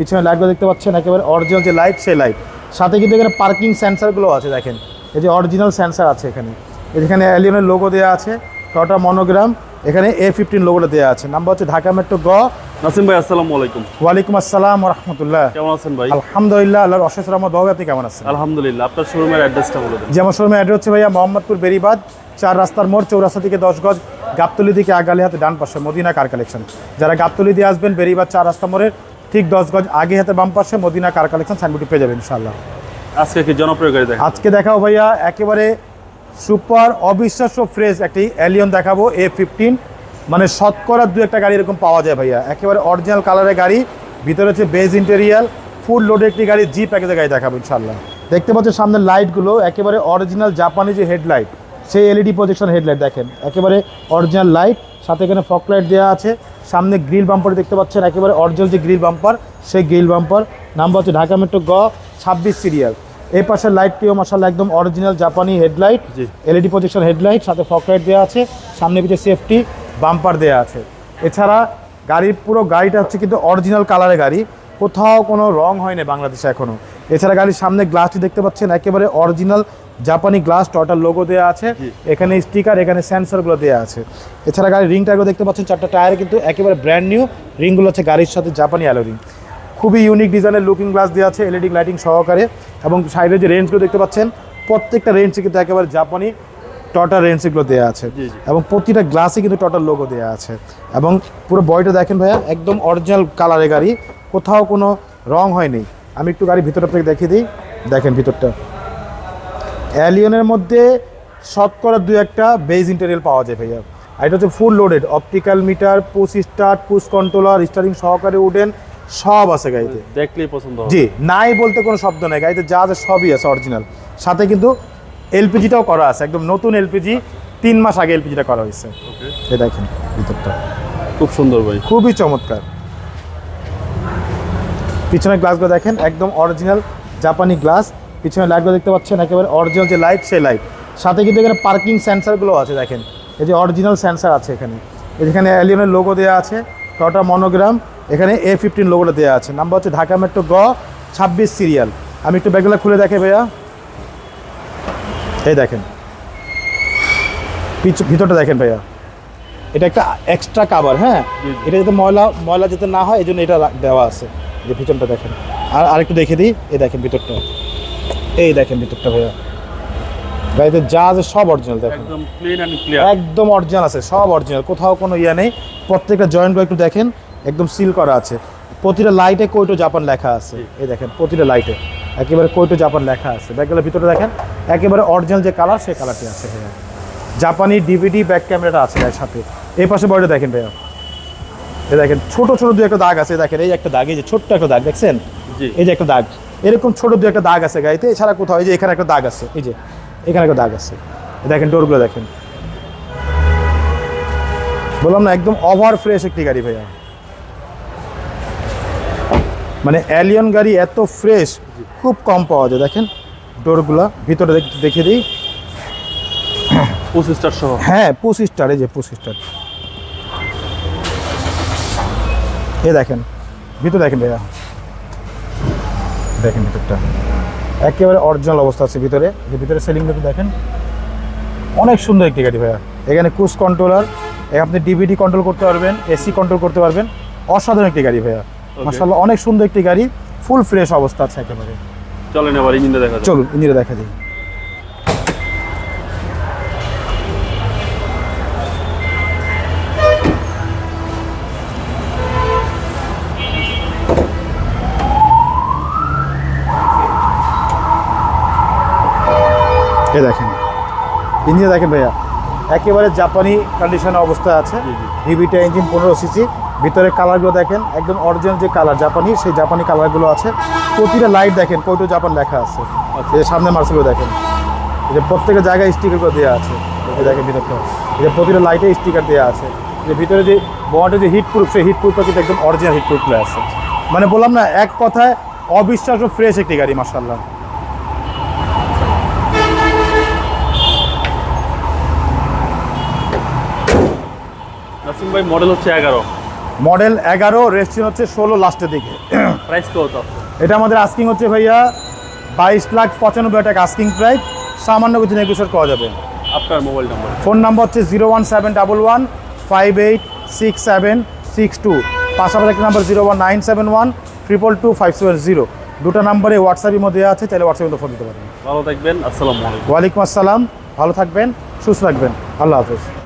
পিছনে লাইটগুলো দেখতে পাচ্ছেন একেবারে অরিজিনাল যে লাইট সেই লাইট সাথে কিন্তু এখানে পার্কিং সেন্সারগুলো আছে দেখেন। এই যে অরিজিনাল সেন্সার আছে এখানে। এখানে অ্যালিয়নের লোগো দেওয়া আছে টটা মনোগ্রাম এখানে এ ফিফটিন লোগোটা দেওয়া আছে। নাম্বার হচ্ছে ঢাকা মেট্রো গ নাসিম ভাই আসসালামু আলাইকুম। ওয়ালাইকুম আসসালাম রহমতুল্লাহ। কেমন আছেন ভাই? আলহামদুলিল্লাহ আল্লাহর অশেষ রহমত। বাবু আপনি কেমন আছেন? আলহামদুলিল্লাহ আপনার শোরুমের অ্যাড্রেসটা বলে দেন। যে আমার শোরুমের অ্যাড্রেস হচ্ছে ভাইয়া মোহাম্মদপুর বেরিবাদ চার রাস্তার মোড় চৌরাস্তা থেকে দশ গজ গাবতলি দিকে আগালি হাতে ডান পাশে মদিনা কার কালেকশন যারা গাবতলি দিয়ে আসবেন বেরিবাদ চার রাস্তা মোড়ের ঠিক দশ গজ আগে হাতে বাম পাশে মদিনা কার কালেকশন সাইনবোর্ডে পেয়ে যাবেন ইনশাল্লাহ আজকে কি জনপ্রিয় গাড়ি দেখেন আজকে দেখাবো ভাইয়া একেবারে সুপার অবিশ্বাস্য ফ্রেশ একটি অ্যালিয়ন দেখাবো এ ফিফটিন মানে শতকরা দু একটা গাড়ি এরকম পাওয়া যায় ভাইয়া। একেবারে অরিজিনাল কালারের গাড়ি ভিতরে হচ্ছে বেজ ইন্টেরিয়াল ফুল লোডের একটি গাড়ি জি প্যাকেজের গাড়ি দেখাবো ইনশাল্লাহ দেখতে পাচ্ছেন সামনের লাইটগুলো একেবারে অরিজিনাল জাপানি যে হেডলাইট সেই এলইডি প্রজেকশন হেডলাইট দেখেন। একেবারে অরিজিনাল লাইট সাথে এখানে ফক লাইট দেওয়া আছে। সামনে গ্রিল বাম্পার দেখতে পাচ্ছেন একেবারে অরিজিনাল যে গ্রিল বাম্পার সেই গ্রিল বাম্পার। নাম্বার হচ্ছে ঢাকা মেট্রো গ ছাব্বিশ সিরিয়াল। এই পাশের লাইটটিও মাসাল্লাহ একদম অরিজিনাল জাপানি হেডলাইট। এলইডি প্রজেকশন হেডলাইট সাথে ফক লাইট দেওয়া আছে সামনে পিছিয়ে সেফটি বাম্পার দেওয়া আছে। এছাড়া গাড়ির পুরো গাড়িটা হচ্ছে কিন্তু অরিজিনাল কালারের গাড়ি কোথাও কোনো রং হয়নি বাংলাদেশে এখনও এছাড়া গাড়ির সামনে গ্লাসটি দেখতে পাচ্ছেন একেবারে অরিজিনাল জাপানি গ্লাস টটাল লোগো দেওয়া আছে এখানে স্টিকার এখানে সেন্সরগুলো দেওয়া আছে। এছাড়া গাড়ির রিং টায়ারগুলো দেখতে পাচ্ছেন চারটা টায়ার কিন্তু একেবারে ব্র্যান্ড নিউ রিংগুলো হচ্ছে গাড়ির সাথে জাপানি অ্যালো রিং খুবই ইউনিক ডিজাইনের লুকিং গ্লাস দেওয়া আছে এলইডি লাইটিং সহকারে এবং সাইডে যে রেঞ্জগুলো দেখতে পাচ্ছেন প্রত্যেকটা রেঞ্জে কিন্তু একেবারে জাপানি টটার রেঞ্জগুলো দেওয়া আছে। এবং প্রতিটা গ্লাসে কিন্তু টটার লোগো দেওয়া আছে। এবং পুরো বডিটা দেখেন ভাইয়া একদম অরিজিনাল কালারের গাড়ি কোথাও কোনো রং হয়নি। আমি একটু গাড়ি ভিতরটা আপনাকে দেখিয়ে দিই। দেখেন ভিতরটা। অ্যালিয়নের মধ্যে শতকরা দু একটা বেজ ইন্টেরিয়াল পাওয়া যায় ভাইয়া। আর এটা হচ্ছে full loaded optical meter push start push controller steering সহকারে উডেন সব আছে গাড়িতে। দেখলেই পছন্দ জি নাই বলতে কোনো শব্দ নাই গাড়িতে যা আছে সবই আছে অরিজিনাল সাথে কিন্তু এলপিজিটাও করা আছে একদম নতুন এলপিজি তিন মাস আগে এলপিজিটা করা হয়েছে। ওকে। এই দেখেন ভিতরটা। খুব সুন্দর ভাই। খুবই চমৎকার। পিছনের গ্লাসগুলো দেখেন একদম অরিজিনাল জাপানি গ্লাস পিছনে লাইটগুলো দেখতে পাচ্ছেন একেবারে অরিজিনাল যে লাইট সেই লাইট সাথে কিন্তু এখানে পার্কিং সেন্সারগুলো আছে দেখেন। এই যে অরিজিনাল সেন্সার আছে এখানে। এখানে অ্যালিয়নের লোগো দেওয়া আছে টটা মনোগ্রাম এখানে এ ফিফটিন লোগোটা দেওয়া আছে। নাম্বার হচ্ছে ঢাকা মেট্রো গ ছাব্বিশ সিরিয়াল আমি একটু ব্যাগগুলো খুলে দেখে ভাইয়া। এই দেখেন। পিছ ভিতরটা দেখেন ভাইয়া। এটা একটা এক্সট্রা কাভার হ্যাঁ। এটা যাতে ময়লা ময়লা যাতে না হয় এই জন্য এটা দেওয়া আছে। যে ভিতরটা দেখেন। আর আরেকটু দেখে দিই। এই দেখেন ভিতরটা। এই দেখেন ভিতরটা ভাইয়া। গাড়িতে যা আছে সব অরিজিনাল দেখেন। একদম ক্লিন অ্যান্ড ক্লিয়ার একদম অরিজিনাল আছে সব অরিজিনাল কোথাও কোনো ইয়ে নেই। প্রত্যেকটা জয়েন্টগুলো একটু দেখেন একদম সিল করা আছে। প্রতিটা লাইটে কৈটো জাপান লেখা আছে। এই দেখেন প্রতিটা লাইটে একেবারে কৈটো জাপান লেখা আছে। ব্যাগগুলোর ভিতরে দেখেন একেবারে অরিজিনাল যে কালার সেই কালারটি আছে ভাইয়া। জাপানি ডিভিডি ব্যাক ক্যামেরাটা আছে এর সাথে। এই পাশে বডিটা দেখেন ভাইয়া। এই দেখেন ছোট ছোট দু একটা দাগ আছে। দেখেন এই একটা দাগ এই যে ছোট্ট একটা দাগ দেখছেন? এই যে একটা দাগ। এরকম ছোট দু একটা দাগ আছে গাড়িতে এছাড়া কোথাও এই যে এখানে একটা দাগ আছে এই যে এখানে একটা দাগ আছে। দেখেন ডোরগুলো দেখেন। বললাম না একদম ওভার ফ্রেশ একটি গাড়ি ভাইয়া। মানে অ্যালিয়ন গাড়ি এত ফ্রেশ খুব কম পাওয়া যায়। দেখেন ডোরগুলো ভিতরে দেখ- দেখিয়ে দিই। পঁচিশ স্টার সহ। হ্যাঁ পঁচিশ স্টার এই যে পঁচিশ স্টার এ দেখেন ভিতরে দেখেন ভাইয়া। দেখেন ভিতরটা। একেবারে অরিজিনাল অবস্থা আছে ভিতরে। যে ভিতরে সেলিংটা একটু দেখেন। অনেক সুন্দর একটি গাড়ি ভাইয়া। এখানে ক্রুজ কন্ট্রোলার আপনি ডিভিডি কন্ট্রোল করতে পারবেন এসি কন্ট্রোল করতে পারবেন। অসাধারণ একটি গাড়ি ভাইয়া। মাসাল্লাহ অনেক সুন্দর একটি গাড়ি। ফুল ফ্রেশ অবস্থা আছে একেবারে। চলেন আবার ইঞ্জিনটা দেখা চলুন ইঞ্জিনটা দেখা দিই এ দেখেন। ইঞ্জিনে দেখেন ভাইয়া একেবারে জাপানি কন্ডিশনে অবস্থা আছে। ভিভিটা ইঞ্জিন পনেরো সিসি ভিতরে কালারগুলো দেখেন একদম অরিজিনাল যে কালার জাপানি সেই জাপানি কালারগুলো আছে। প্রতিটা লাইট দেখেন কোটো জাপান লেখা আছে। আচ্ছা। এই যে সামনে মার্সেলগুলো দেখেন এই যে প্রত্যেকের জায়গায় স্টিকারগুলো দেওয়া আছে। এই দেখেন ভিতরটা। এই যে প্রতিটা লাইটে স্টিকার দেওয়া আছে। যে ভিতরে যে বডিতে যে হিট প্রুফ সেই হিট প্রুফটা কিন্তু একদম অরিজিনাল হিট প্রুফগুলো আছে। মানে বললাম না এক কথায় অবিশ্বাস্য ফ্রেশ একটি গাড়ি মার্শাল্লাহ নাসিম ভাই মডেল হচ্ছে এগারো। মডেল এগারো রেজিস্ট্রেশন হচ্ছে ষোলো লাস্টের দিকে। প্রাইস কত? এটা আমাদের আস্কিং হচ্ছে ভাইয়া বাইশ লাখ পঁচানব্বই টাকা আস্কিং প্রাইস সামান্য কিছু নেগোসিয়েট করা যাবে। আপনার মোবাইল নাম্বার ফোন নাম্বার হচ্ছে zero one seven double one five eight six seven six two পাশাপাশি একটা number zero one nine seven one triple two five seven zero দুটো নাম্বারে হোয়াটসঅ্যাপের মধ্যে আছে চাইলে হোয়াটসঅ্যাপে ফোন দিতে পারেন ভালো থাকবেন আসসালামু আলাইকুম। ওয়ালাইকুম আসসালাম ভালো থাকবেন সুস্থ থাকবেন। আল্লাহ হাফেজ।